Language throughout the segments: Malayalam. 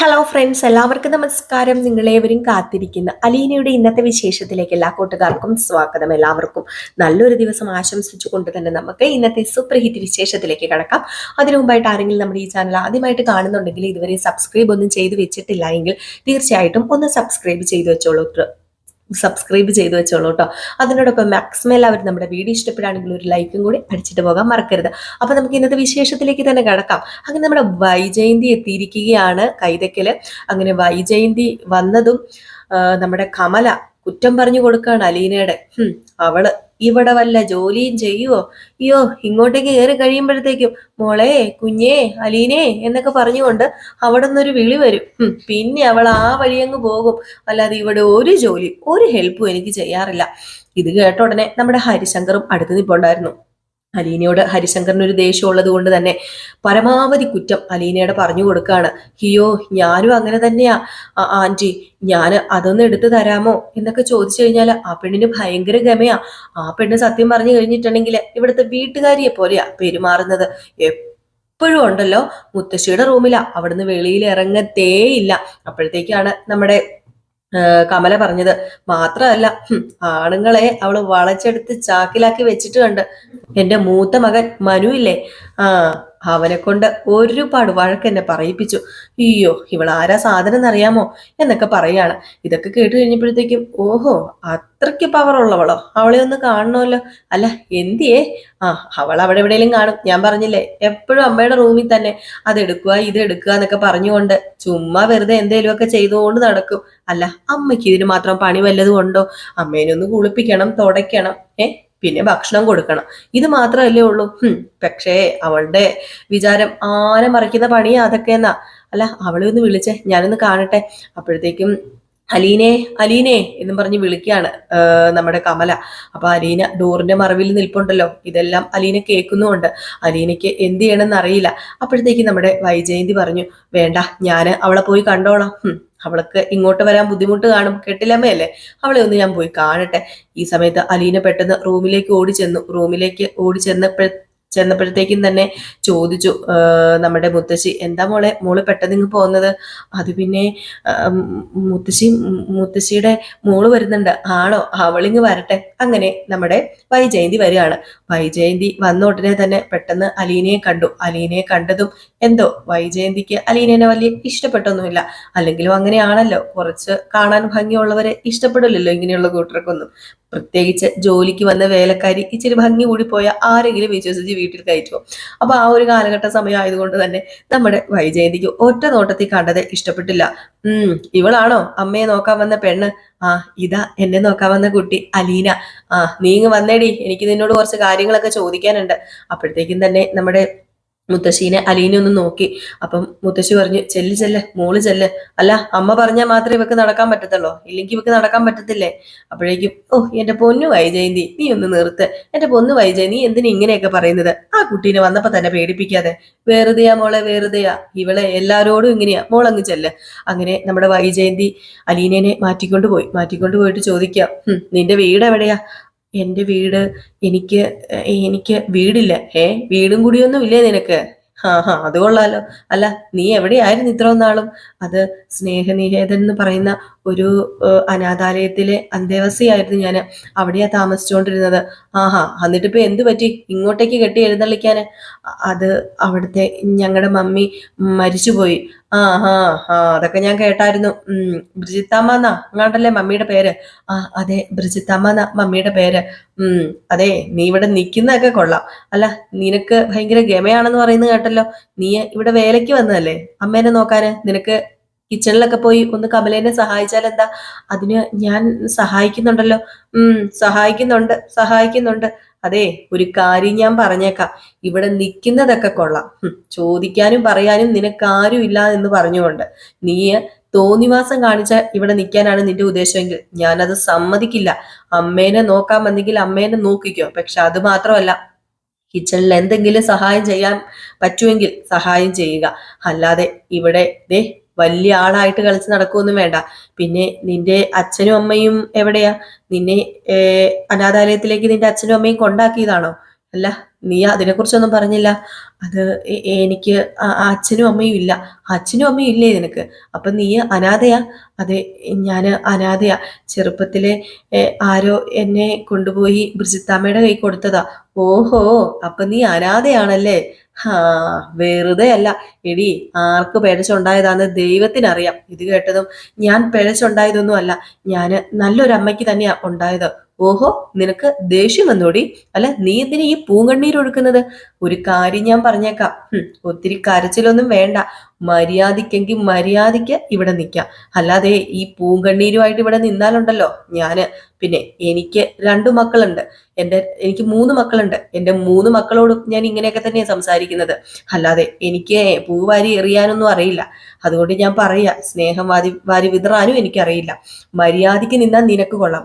ഹലോ ഫ്രണ്ട്സ് എല്ലാവർക്കും നമസ്കാരം. നിങ്ങളേവരും കാത്തിരിക്കുന്ന. അലീനയുടെ ഇന്നത്തെ വിശേഷത്തിലേക്ക് എല്ലാ കൂട്ടുകാർക്കും സ്വാഗതം. എല്ലാവർക്കും നല്ലൊരു ദിവസം ആശംസിച്ചുകൊണ്ട് തന്നെ നമുക്ക് ഇന്നത്തെ സൂപ്പർ ഹിറ്റ് വിശേഷത്തിലേക്ക് കടക്കാം. അതിനു മുമ്പായിട്ട് ആരെങ്കിലും നമ്മുടെ ഈ ചാനൽ ആദ്യമായിട്ട് കാണുന്നുണ്ടെങ്കിൽ ഇതുവരെ സബ്സ്ക്രൈബ് ഒന്നും ചെയ്തു വെച്ചിട്ടില്ല എങ്കിൽ തീർച്ചയായിട്ടും ഒന്ന് സബ്സ്ക്രൈബ് ചെയ്തു വെച്ചോളൂ. സബ്സ്ക്രൈബ് ചെയ്ത് വെച്ചോളൂ കേട്ടോ. അതിനോടൊപ്പം മാക്സിമം എല്ലാവരും നമ്മുടെ വീഡിയോ ഇഷ്ടപ്പെടുകയാണെങ്കിൽ ഒരു ലൈക്കും കൂടി അടിച്ചിട്ട് പോകാൻ മറക്കരുത്. അപ്പോൾ നമുക്ക് ഇന്നത്തെ വിശേഷത്തിലേക്ക് തന്നെ കിടക്കാം. അങ്ങനെ നമ്മുടെ വൈജയന്തി എത്തിയിരിക്കുകയാണ് കൈതക്കൽ അങ്ങനെ വൈജയന്തി വന്നതും നമ്മുടെ കമല കുറ്റം പറഞ്ഞു കൊടുക്കുകയാണ് അലീനയുടെ. അവൾ ഇവിടെ വല്ല ജോലിയും ചെയ്യുവോ? അയ്യോ ഇങ്ങോട്ടേക്ക് കയറി കഴിയുമ്പോഴത്തേക്കും മോളെ കുഞ്ഞേ അലീനെ എന്നൊക്കെ പറഞ്ഞുകൊണ്ട് അവിടെ നിന്നൊരു വിളി വരും. പിന്നെ അവൾ ആ വഴിയങ്ങ് പോകും. അല്ലാതെ ഇവിടെ ഒരു ജോലി ഒരു ഹെൽപ്പും എനിക്ക് ചെയ്യാറില്ല. ഇത് കേട്ട ഉടനെ നമ്മുടെ ഹരിശങ്കറും അടുത്ത് നിൽപ്പുണ്ടായിരുന്നു അലീനയോട് ഹരിശങ്കറിന് ഒരു ദേഷ്യം ഉള്ളത് കൊണ്ട് തന്നെ പരമാവധി കുറ്റം അലീനയുടെ പറഞ്ഞു കൊടുക്കുകയാണ്. ഹിയോ ഞാനും അങ്ങനെ തന്നെയാ. ആന്റി ഞാൻ അതൊന്ന് എടുത്തു തരാമോ എന്നൊക്കെ ചോദിച്ചു കഴിഞ്ഞാൽ ആ പെണ്ണിന് ഭയങ്കര ഗമയാ. ആ പെണ്ണ് സത്യം പറഞ്ഞു കഴിഞ്ഞിട്ടുണ്ടെങ്കിൽ ഇവിടുത്തെ വീട്ടുകാരിയെ പോലെയാ പെരുമാറുന്നത്. എപ്പോഴും ഉണ്ടല്ലോ മുത്തശ്ശിയുടെ റൂമിലാ. അവിടുന്ന് വെളിയിൽ ഇറങ്ങത്തേയില്ല. അപ്പോഴത്തേക്കാണ് നമ്മുടെ കമല പറഞ്ഞത്. മാത്രമല്ല ആണുങ്ങളെ അവൾ വളച്ചെടുത്ത് ചാക്കിലാക്കി വെച്ചിട്ട് കണ്ട് എന്റെ മൂത്ത മകൻ മനു ഇല്ലേ ആ അവനെ കൊണ്ട് ഒരുപാട് വഴക്ക് എന്നെ പറയിപ്പിച്ചു. അയ്യോ ഇവൾ ആരാ സാധനം എന്നറിയാമോ എന്നൊക്കെ പറയാണ് ഇതൊക്കെ കേട്ട് കഴിഞ്ഞപ്പോഴത്തേക്കും ഓഹോ അത്രയ്ക്ക് പവർ ഉള്ളവളോ? അവളെ ഒന്ന് കാണണമല്ലോ. അല്ല എന്തിയേ? ആ അവൾ അവിടെ എവിടെയെങ്കിലും കാണും. ഞാൻ പറഞ്ഞില്ലേ എപ്പോഴും അമ്മയുടെ റൂമിൽ തന്നെ. അതെടുക്കുക ഇത് എടുക്കുക എന്നൊക്കെ പറഞ്ഞുകൊണ്ട് ചുമ്മാ വെറുതെ എന്തേലുമൊക്കെ ചെയ്തുകൊണ്ട് നടക്കും. അല്ല അമ്മയ്ക്ക് ഇതിന് മാത്രം പണി വല്ലതും ഉണ്ടോ? അമ്മേനെ ഒന്ന് കുളിപ്പിക്കണം തുടയ്ക്കണം. ഏ? പിന്നെ ഭക്ഷണം കൊടുക്കണം. ഇത് മാത്രമല്ലേ ഉള്ളൂ. പക്ഷേ അവളുടെ വിചാരം ആന മറിക്കുന്ന പണിയാ അതൊക്കെ എന്നാ അല്ല അവളെ ഒന്ന് വിളിച്ചേ ഞാനൊന്ന് കാണട്ടെ. അപ്പോഴത്തേക്കും അലീനെ അലീനെ എന്നും പറഞ്ഞ് വിളിക്കുകയാണ് നമ്മുടെ കമല. അപ്പൊ അലീന ഡോറിന്റെ മറവിൽ നിൽപ്പുണ്ടല്ലോ. ഇതെല്ലാം അലീന കേൾക്കുന്നുമുണ്ട്. അലീനയ്ക്ക് എന്ത് ചെയ്യണമെന്ന് അറിയില്ല അപ്പോഴത്തേക്ക് നമ്മുടെ വൈജയന്തി പറഞ്ഞു വേണ്ട ഞാൻ അവളെ പോയി കണ്ടോളാം. അവൾക്ക് ഇങ്ങോട്ട് വരാൻ ബുദ്ധിമുട്ട് കാണും കെട്ടിലമ്മയല്ലേ? അവളെ ഒന്ന് ഞാൻ പോയി കാണട്ടെ. ഈ സമയത്ത് അലീന പെട്ടെന്ന് റൂമിലേക്ക് ഓടി ചെന്നു റൂമിലേക്ക് ഓടി ചെന്നപ്പോഴത്തേക്കും തന്നെ ചോദിച്ചു നമ്മുടെ മുത്തശ്ശി എന്താ മോളെ മോൾ പെട്ടെന്ന് ഇങ്ങ് പോകുന്നത്? അത് പിന്നെ മുത്തശ്ശി മുത്തശ്ശിയുടെ മോൾ വരുന്നുണ്ട്. ആണോ? അവളിങ്ങ് വരട്ടെ. അങ്ങനെ നമ്മുടെ വൈജയന്തി വരികയാണ്. വൈജയന്തി വന്ന ഉടനെ തന്നെ പെട്ടെന്ന് അലീനയെ കണ്ടു. അലീനയെ കണ്ടതും എന്തോ വൈജയന്തിക്ക് അലീനേനെ വലിയ ഇഷ്ടപ്പെട്ടൊന്നുമില്ല. അല്ലെങ്കിലും അങ്ങനെയാണല്ലോ കുറച്ച് കാണാൻ ഭംഗിയുള്ളവരെ ഇഷ്ടപ്പെടില്ലല്ലോ ഇങ്ങനെയുള്ള കൂട്ടർക്കൊന്നും. പ്രത്യേകിച്ച് ജോലിക്ക് വന്ന വേലക്കാരി ഇച്ചിരി ഭംഗി കൂടി പോയ ആരെങ്കിലും വിശ്വസിച്ച് വീട്ടിൽ കയറ്റുമോ അപ്പൊ ആ ഒരു കാലഘട്ട സമയം ആയതുകൊണ്ട് തന്നെ നമ്മുടെ വൈജയന്തിക്ക് ഒറ്റ നോട്ടത്തിൽ കണ്ടത് ഇഷ്ടപ്പെട്ടില്ല. ഉം ഇവളാണോ? അമ്മയെ നോക്കാൻ വന്ന പെണ്ണ്. ആ ഇതാ എന്നെ നോക്കാൻ വന്ന കുട്ടി അലീന. ആ നീ ഇങ്ങ് വന്നേടി. എനിക്ക് നിന്നോട് കുറച്ച് കാര്യങ്ങളൊക്കെ ചോദിക്കാനുണ്ട്. അപ്പോഴത്തേക്കും തന്നെ നമ്മുടെ മുത്തശ്ശീനെ അലീനെ ഒന്ന് നോക്കി. അപ്പം മുത്തശ്ശി പറഞ്ഞു ചെല്ല് ചെല്ല് മോൾ ചെല്ല്. അല്ല അമ്മ പറഞ്ഞാൽ മാത്രമേ ഇവക്ക് നടക്കാൻ പറ്റത്തുള്ളൂ. ഇല്ലെങ്കിൽ ഇവക്ക് നടക്കാൻ പറ്റത്തില്ലേ? അപ്പോഴേക്കും ഓ എന്റെ പൊന്നു വൈജയന്തി നീ ഒന്ന് നിർത്ത്. എന്റെ പൊന്നു വൈജയന്തി എന്തിനാ ഇങ്ങനെയൊക്കെ പറയുന്നത്? ആ കുട്ടീനെ വന്നപ്പോ തന്നെ പേടിപ്പിക്കാതെ വെറുതെയാ മോളെ വെറുതെയാ. ഇവളെ എല്ലാരോടും ഇങ്ങനെയാ. മോളങ്ങ് ചെല്ല്. അങ്ങനെ നമ്മുടെ വൈജയന്തി അലീനേനെ മാറ്റിക്കൊണ്ട് പോയി. മാറ്റിക്കൊണ്ട് പോയിട്ട് ചോദിക്കാം നിന്റെ വീട് എവിടെയാ എന്റെ വീട് എനിക്ക് എനിക്ക് വീടില്ല. ഏ വീടും കൂടിയൊന്നും ഇല്ലേ നിനക്ക്? ഹാ ഹാ അത് കൊള്ളാലോ. അല്ല നീ എവിടെയായിരുന്നു ഇത്രയും നാളും? അത് സ്നേഹനികേതൻ എന്ന് പറയുന്ന ഒരു അനാഥാലയത്തിലെ അന്തേവാസിയായിരുന്നു ഞാൻ അവിടെയാ താമസിച്ചുകൊണ്ടിരുന്നത് ആഹാ എന്നിട്ട് ഇപ്പൊ എന്ത് പറ്റി? ഇങ്ങോട്ടേക്ക് കെട്ടി എഴുന്നള്ളിക്കാന്? അത് അവിടുത്തെ ഞങ്ങളുടെ മമ്മി മരിച്ചുപോയി. ആ ഹാ ആ അതൊക്കെ ഞാൻ കേട്ടായിരുന്നു. ഉം ബ്രിജിത്താമ്മ അങ്ങാണ്ടല്ലേ മമ്മിയുടെ പേര്? ആ അതെ ബ്രിജിത്താമ്മ എന്നാ മമ്മിയുടെ പേര്. ഉം അതെ നീ ഇവിടെ നിൽക്കുന്നതൊക്കെ കൊള്ളാം. അല്ല നിനക്ക് ഭയങ്കര ഗമയാണെന്ന് പറയുന്നത് കേട്ടല്ലോ. നീ ഇവിടെ വേലയ്ക്ക് വന്നതല്ലേ? അമ്മേനെ നോക്കാന് നിനക്ക് കിച്ചണിലൊക്കെ പോയി ഒന്ന് കമലേനെ സഹായിച്ചാൽ എന്താ? അതിന് ഞാൻ സഹായിക്കുന്നുണ്ടല്ലോ. ഉം സഹായിക്കുന്നുണ്ട് സഹായിക്കുന്നുണ്ട്. അതെ ഒരു കാര്യം ഞാൻ പറഞ്ഞേക്കാം. ഇവിടെ നിൽക്കുന്നതൊക്കെ കൊള്ളാം. ചോദിക്കാനും പറയാനും നിനക്കാരും ഇല്ല എന്ന് പറഞ്ഞുകൊണ്ട് നീ തോന്നിവാസം കാണിച്ച ഇവിടെ നിൽക്കാനാണ് നിന്റെ ഉദ്ദേശമെങ്കിൽ. ഞാനത് സമ്മതിക്കില്ല. അമ്മേനെ നോക്കാൻ വന്നെങ്കിൽ അമ്മേനെ നോക്കിക്കോ. പക്ഷെ അത് മാത്രമല്ല കിച്ചണിൽ എന്തെങ്കിലും സഹായം ചെയ്യാൻ പറ്റുമെങ്കിൽ സഹായം ചെയ്യുക. അല്ലാതെ ഇവിടെ ദേ വലിയ ആളായിട്ട് കളിച്ച് നടക്കുമൊന്നും വേണ്ട. പിന്നെ നിന്റെ അച്ഛനും അമ്മയും എവിടെയാ? നിന്നെ അനാഥാലയത്തിലേക്ക് നിന്റെ അച്ഛനും അമ്മയും കൊണ്ടാക്കിയതാണോ? അല്ല നീ അതിനെക്കുറിച്ചൊന്നും പറഞ്ഞില്ല. അത് എനിക്ക് അച്ഛനും അമ്മയും ഇല്ല. അച്ഛനും അമ്മയും ഇല്ലേ നിനക്ക്? അപ്പം നീ അനാഥയാ? അതെ ഞാൻ അനാഥയാ. ചെറുപ്പത്തിലെ ആരോ എന്നെ കൊണ്ടുപോയി ബ്രിജിത്താമ്മയുടെ കൈ കൊടുത്തതാ. ഓഹോ അപ്പൊ നീ അനാഥയാണല്ലേ? വെറുതെ അല്ല എടി ആർക്ക് പിഴച്ചുണ്ടായതാന്ന് ദൈവത്തിനറിയാം. ഇത് കേട്ടതും ഞാൻ പിഴച്ചുണ്ടായതൊന്നും അല്ല നല്ലൊരു അമ്മയ്ക്ക് തന്നെയാ ഉണ്ടായത്. ഓഹോ നിനക്ക് ദേഷ്യം വന്നോടി. അല്ല നീ എന്തിനാ ഈ പൂങ്കണ്ണീർ ഒഴുക്കുന്നത്? ഒരു കാര്യം ഞാൻ പറഞ്ഞേക്കാം. ഒത്തിരി കരച്ചിലൊന്നും വേണ്ട. മര്യാദയ്ക്കെങ്കിൽ മര്യാദയ്ക്ക് ഇവിടെ നിൽക്കാം. അല്ലാതെ ഈ പൂങ്കണ്ണീരുമായിട്ട് ഇവിടെ നിന്നാലുണ്ടല്ലോ ഞാൻ. പിന്നെ എനിക്ക് രണ്ടു മക്കളുണ്ട്. എന്റെ എനിക്ക് മൂന്ന് മക്കളുണ്ട്. എന്റെ മൂന്ന് മക്കളോടും ഞാൻ ഇങ്ങനെയൊക്കെ തന്നെയാണ് സംസാരിക്കുന്നത്. അല്ലാതെ എനിക്ക് പൂവാരി എറിയാനൊന്നും അറിയില്ല. അതുകൊണ്ട് ഞാൻ പറയാ സ്നേഹം വാരി വാരി വിതറാനും എനിക്കറിയില്ല. മര്യാദയ്ക്ക് നിന്നാൽ നിനക്ക് കൊള്ളാം.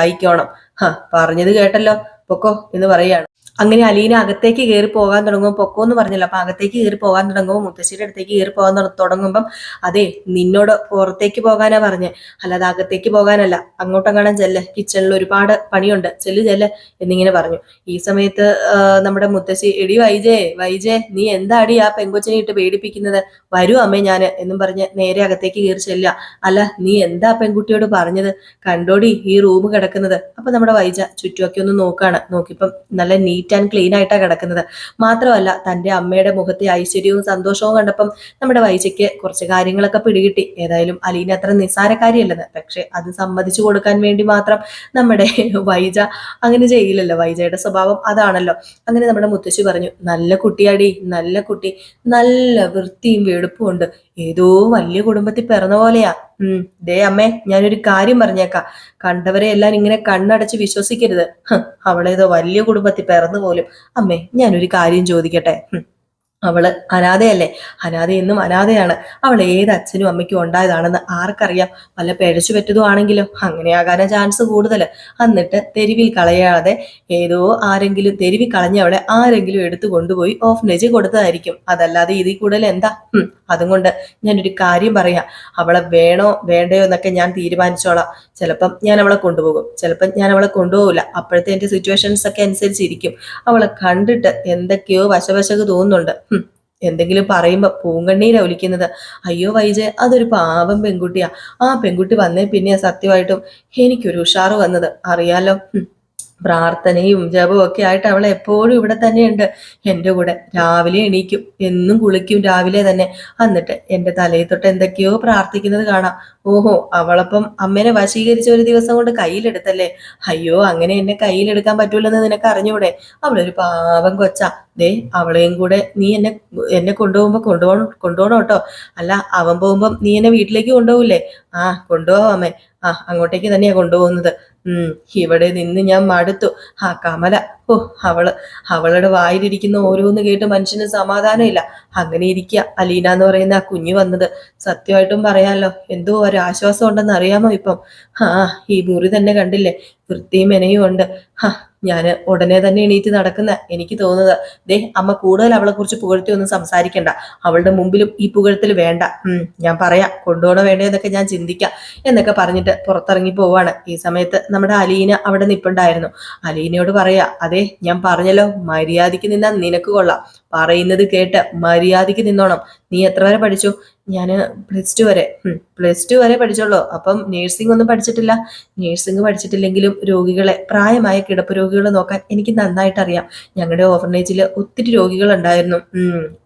മര്യാദയ്ക്കായിക്കോണം ഹ പറഞ്ഞത് കേട്ടല്ലോ. പൊക്കോ എന്ന് പറയാണ് അങ്ങനെ അലീന അകത്തേക്ക് കയറി പോകാൻ തുടങ്ങുമ്പോൾ പൊക്കോ എന്ന് പറഞ്ഞല്ലോ. അപ്പൊ അകത്തേക്ക് കയറി പോകാൻ തുടങ്ങുമ്പോൾ മുത്തശ്ശിയുടെ അടുത്തേക്ക് കയറി പോകാൻ തുട- തുടങ്ങുമ്പം അതെ നിന്നോട് പുറത്തേക്ക് പോകാനാ പറഞ്ഞേ. അല്ലാതെ അകത്തേക്ക് പോകാനല്ല. അങ്ങോട്ടങ്ങാണം ചെല്ല്. കിച്ചണിൽ ഒരുപാട് പണിയുണ്ട്. ചെല്ല് ചെല്ല് എന്നിങ്ങനെ പറഞ്ഞു. ഈ സമയത്ത് നമ്മുടെ മുത്തശ്ശി എടി വൈജേ വൈജേ നീ എന്താടി ആ പെങ്കൊച്ചിനെ ഇട്ട് പേടിപ്പിക്കുന്നത്? വരൂ അമ്മേ ഞാൻ എന്നും പറഞ്ഞ് നേരെ അകത്തേക്ക് കയറി ചെല്ലുക. അല്ല നീ എന്താ പെൺകുട്ടിയോട് പറഞ്ഞത്? കണ്ടോടി ഈ റൂം കിടക്കുന്നത്? അപ്പൊ നമ്മുടെ വൈജ ചുറ്റുമൊക്കെ ഒന്ന് നോക്കാണ്. നോക്കിയപ്പം നല്ല നീറ്റ് ആൻഡ് ക്ലീൻ ആയിട്ടാണ് കിടക്കുന്നത്. മാത്രമല്ല തന്റെ അമ്മയുടെ മുഖത്തെ ഐശ്വര്യവും സന്തോഷവും കണ്ടപ്പം നമ്മുടെ വൈജയ്ക്ക് കുറച്ച് കാര്യങ്ങളൊക്കെ പിടികിട്ടി. ഏതായാലും അലീന അത്ര നിസ്സാരക്കാരിയല്ലെന്ന്. പക്ഷെ അത് സമ്മതിച്ചു കൊടുക്കാൻ വേണ്ടി മാത്രം നമ്മുടെ വൈജ അങ്ങനെ ചെയ്യില്ലല്ലോ. വൈജയുടെ സ്വഭാവം അതാണല്ലോ. അങ്ങനെ നമ്മുടെ മുത്തശ്ശി പറഞ്ഞു നല്ല കുട്ടിയാടി നല്ല കുട്ടി. നല്ല വൃത്തിയും വെടുപ്പും ഉണ്ട്. ഏതോ വലിയ കുടുംബത്തിൽ പിറന്ന പോലെയാ. ഉം. ദേ അമ്മേ ഞാനൊരു കാര്യം പറഞ്ഞേക്കാം. കണ്ടവരെ എല്ലാം ഇങ്ങനെ കണ്ണടച്ച് വിശ്വസിക്കരുത്. അവളേതോ വലിയ കുടുംബത്തിൽ പിറന്നു പോലും അമ്മേ ഞാനൊരു കാര്യം ചോദിക്കട്ടെ. അവൾ അനാഥയല്ലേ? അനാഥ എന്നും അനാഥയാണ്. അവൾ ഏത് അച്ഛനും അമ്മയ്ക്കും ഉണ്ടായതാണെന്ന് ആർക്കറിയാം? വല്ല പിഴച്ചു പറ്റതും ആണെങ്കിലോ? അങ്ങനെയാകാനാ ചാൻസ് കൂടുതൽ എന്നിട്ട് തെരുവിൽ കളയാതെ ഏതോ ആരെങ്കിലും തെരുവിൽ കളഞ്ഞവളെ ആരെങ്കിലും എടുത്തു കൊണ്ടുപോയി ഓഫനേജ് കൊടുത്തതായിരിക്കും. അതല്ലാതെ ഇതിൽ കൂടുതൽ എന്താ? അതും കൊണ്ട് ഞാനൊരു കാര്യം പറയാം. അവളെ വേണോ വേണ്ടയോ എന്നൊക്കെ ഞാൻ തീരുമാനിച്ചോളാം. ചിലപ്പം ഞാൻ അവളെ കൊണ്ടുപോകും. ചിലപ്പം ഞാൻ അവളെ കൊണ്ടുപോകില്ല അപ്പോഴത്തെ എന്റെ സിറ്റുവേഷൻസ് ഒക്കെ അനുസരിച്ചിരിക്കും. അവളെ കണ്ടിട്ട് എന്തൊക്കെയോ വശവശക്ക് തോന്നുന്നുണ്ട്. എന്തെങ്കിലും പറയുമ്പോ പൂങ്കണ്ണീരാ ഒലിക്കുന്നത്. അയ്യോ വൈജയ അതൊരു പാവം പെൺകുട്ടിയാ. ആ പെൺകുട്ടി വന്നേ പിന്നെ സത്യമായിട്ടും എനിക്കൊരു ഉഷാറ് വന്നത്. അറിയാലോ. പ്രാർത്ഥനയും ജപവും ഒക്കെ ആയിട്ട് അവൾ എപ്പോഴും ഇവിടെ തന്നെയുണ്ട്. എന്റെ കൂടെ രാവിലെ എണീക്കും. എന്നും കുളിക്കും രാവിലെ തന്നെ. എന്നിട്ട് എന്റെ തലയിൽ തൊട്ട് എന്തൊക്കെയോ പ്രാർത്ഥിക്കുന്നത് കാണാം. ഓഹോ അവളപ്പം അമ്മേനെ വശീകരിച്ച ഒരു ദിവസം കൊണ്ട് കയ്യിലെടുത്തല്ലേ? അയ്യോ അങ്ങനെ എന്നെ കയ്യിലെടുക്കാൻ പറ്റൂലെന്ന് നിനക്ക് അറിഞ്ഞൂടെ? അവളൊരു പാവം കൊച്ചാ. ദേ അവളെയും കൂടെ നീ എന്നെ എന്നെ കൊണ്ടുപോകുമ്പോ കൊണ്ടുപോകണം കൊണ്ടുപോകണം കേട്ടോ. അല്ല അവൻ പോകുമ്പം നീ എന്നെ വീട്ടിലേക്ക് കൊണ്ടുപോകില്ലേ? ആ കൊണ്ടുപോവാമേ ആ അങ്ങോട്ടേക്ക് തന്നെയാ കൊണ്ടുപോകുന്നത്. ഇവിടെ നിന്ന് ഞാൻ മടുത്തു. ആ കമല ഓ അവൾ അവളുടെ വായിലിരിക്കുന്ന ഓരോന്ന് കേട്ട് മനുഷ്യന് സമാധാനമില്ല. അങ്ങനെ ഇരിക്കുക അലീന എന്ന് പറയുന്ന ആ കുഞ്ഞു വന്നത്. സത്യമായിട്ടും പറയാലോ എന്തോ ഒരു ആശ്വാസം ഉണ്ടെന്ന് അറിയാമോ ഇപ്പം? ആ ഈ മുറി തന്നെ കണ്ടില്ലേ? വൃത്തിയും മെനയും ഉണ്ട്. ഹാ ഞാൻ ഉടനെ തന്നെ എണീറ്റ് നടക്കുന്ന എനിക്ക് തോന്നുന്നത്. ദേ അമ്മ കൂടുതൽ അവളെ കുറിച്ച് പുകഴ്ത്തി ഒന്നും സംസാരിക്കണ്ട. അവളുടെ മുമ്പിലും ഈ പുകഴ്ത്തിൽ വേണ്ട. ഞാൻ പറയാം കൊണ്ടുപോകണോ വേണ്ടോ എന്നൊക്കെ ഞാൻ ചിന്തിക്കാം എന്നൊക്കെ പറഞ്ഞിട്ട് പുറത്തിറങ്ങി പോവാണ്. ഈ സമയത്ത് നമ്മുടെ അലീന അവിടെ നിപ്പുണ്ടായിരുന്നു. അലീനയോട് പറയാ അതെ ഞാൻ പറഞ്ഞല്ലോ മര്യാദയ്ക്ക് നിന്നാ നിനക്ക് കൊള്ളാം. പറയുന്നത് കേട്ട് മര്യാദയ്ക്ക് നിന്നോണം. നീ എത്ര വരെ പഠിച്ചു? ഞാൻ പ്ലസ് ടു വരെ. പ്ലസ് ടു വരെ പഠിച്ചുള്ളൂ അപ്പം നേഴ്സിംഗ് ഒന്നും പഠിച്ചിട്ടില്ല. നേഴ്സിംഗ് പഠിച്ചിട്ടില്ലെങ്കിലും രോഗികളെ പ്രായമായ കിടപ്പ് രോഗികളെ നോക്കാൻ എനിക്ക് നന്നായിട്ട് അറിയാം ഞങ്ങളുടെ ഓവർനേജിൽ ഒത്തിരി രോഗികൾ ഉണ്ടായിരുന്നു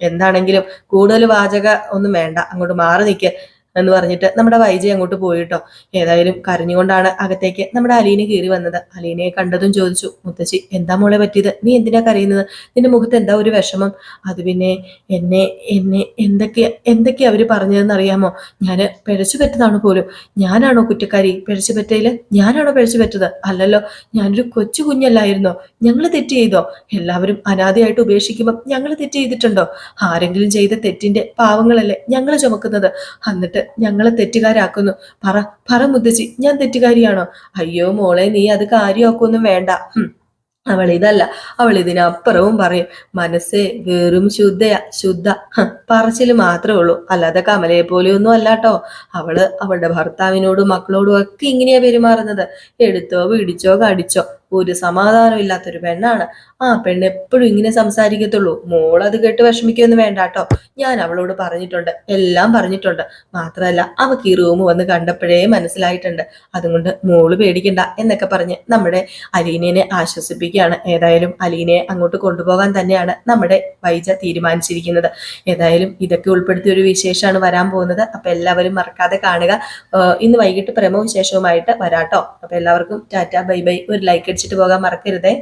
എന്താണെങ്കിലും കൂടുതൽ വാചക ഒന്നും വേണ്ട. അങ്ങോട്ട് മാറി നിൽക്കുക എന്ന് പറഞ്ഞിട്ട് നമ്മുടെ വൈജി അങ്ങോട്ട് പോയിട്ടോ. ഏതായാലും കരഞ്ഞുകൊണ്ടാണ് അകത്തേക്ക് നമ്മുടെ അലീന കയറി വന്നത്. അലീനയെ കണ്ടതും ചോദിച്ചു മുത്തശ്ശി എന്താ മോളെ പറ്റിയത്? നീ എന്തിനാ കരയുന്നത്? നിന്റെ മുഖത്ത് എന്താ ഒരു വിഷമം? അത് പിന്നെ എന്നെ എന്നെ എന്തൊക്കെ എന്തൊക്കെയാ അവർ പറഞ്ഞതെന്ന് അറിയാമോ? ഞാൻ പിഴച്ചു പറ്റതാണ് പോലും? ഞാനാണോ കുറ്റക്കാരി? പിഴച്ചു പറ്റയിൽ ഞാനാണോ പിഴച്ചു പറ്റത് അല്ലല്ലോ ഞാനൊരു കൊച്ചു കുഞ്ഞല്ലായിരുന്നോ? ഞങ്ങൾ തെറ്റ് ചെയ്തോ? എല്ലാവരും അനാഥയായിട്ട് ഉപേക്ഷിക്കുമ്പോൾ ഞങ്ങൾ തെറ്റ് ചെയ്തിട്ടുണ്ടോ? ആരെങ്കിലും ചെയ്ത തെറ്റിന്റെ പാവങ്ങളല്ലേ ഞങ്ങൾ ചുമക്കുന്നത്? എന്നിട്ട് ഞങ്ങളെ തെറ്റുകാരാക്കുന്നു. പറ പറ മുത്തശ്ശി ഞാൻ തെറ്റുകാരിയാണോ? അയ്യോ മോളെ നീ അത് കാര്യമാക്കൊന്നും വേണ്ട. അവൾ ഇതല്ല. അവൾ ഇതിനപ്പുറവും പറയും മനസ്സേ വെറും ശുദ്ധയാ ശുദ്ധ. പറച്ചിൽ മാത്രമേ ഉള്ളൂ. അല്ലാതെ കമലയെ പോലെയൊന്നും അല്ലാട്ടോ അവൾ അവളുടെ ഭർത്താവിനോടും മക്കളോടും ഒക്കെ ഇങ്ങനെയാ പെരുമാറുന്നത്. എടുത്തോ പിടിച്ചോ കടിച്ചോ. ഒരു സമാധാനം ഇല്ലാത്തൊരു പെണ്ണാണ്. ആ പെണ്ണ് എപ്പോഴും ഇങ്ങനെ സംസാരിക്കത്തുള്ളൂ. മോൾ അത് കേട്ട് വിഷമിക്കൊന്നും വേണ്ട കേട്ടോ. ഞാൻ അവളോട് പറഞ്ഞിട്ടുണ്ട്. എല്ലാം പറഞ്ഞിട്ടുണ്ട്. മാത്രമല്ല അവക്ക് ഈ റൂം വന്ന് കണ്ടപ്പോഴേ മനസ്സിലായിട്ടുണ്ട്. അതുകൊണ്ട് മോൾ പേടിക്കണ്ട എന്നൊക്കെ പറഞ്ഞ് നമ്മുടെ അലീനയെ ആശ്വസിപ്പിക്കുകയാണ്. ഏതായാലും അലീനയെ അങ്ങോട്ട് കൊണ്ടുപോകാൻ തന്നെയാണ് നമ്മുടെ വൈജ തീരുമാനിച്ചിരിക്കുന്നത്. ഏതായാലും ഇതൊക്കെ ഉൾപ്പെടുത്തിയ ഒരു വിശേഷമാണ് വരാൻ പോകുന്നത്. അപ്പൊ എല്ലാവരും മറക്കാതെ കാണുക. ഇന്ന് വൈകിട്ട് പ്രമോ വിശേഷവുമായിട്ട് വരാട്ടോ. അപ്പൊ എല്ലാവർക്കും ടാറ്റ ബൈ ബൈ. ഒരു ലൈക്ക് അടിച്ചിട്ട് പോകാൻ മറക്കരുതേ.